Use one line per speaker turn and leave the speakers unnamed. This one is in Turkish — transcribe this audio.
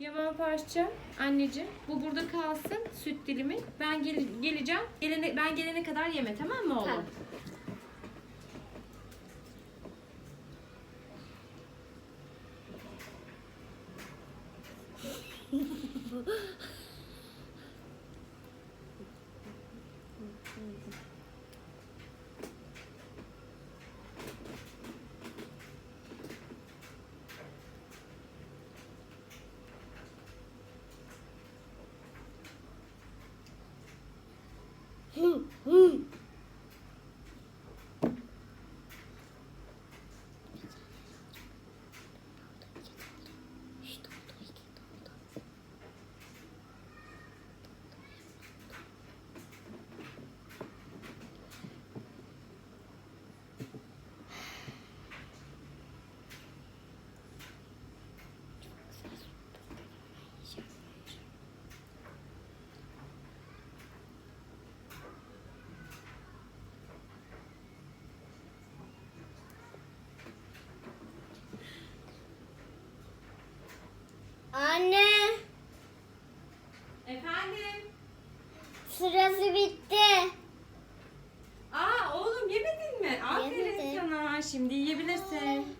Yaman parça anneciğim bu burada kalsın süt dilimi. Ben gel- geleceğim. Gelene, ben gelene kadar yeme tamam mı oğlum?
Tamam. Hmm, hmm. Anne.
Efendim.
Sırası bitti. Aa oğlum yemedin mi? Aferin Yemedim. sana. Şimdi yiyebilirsin.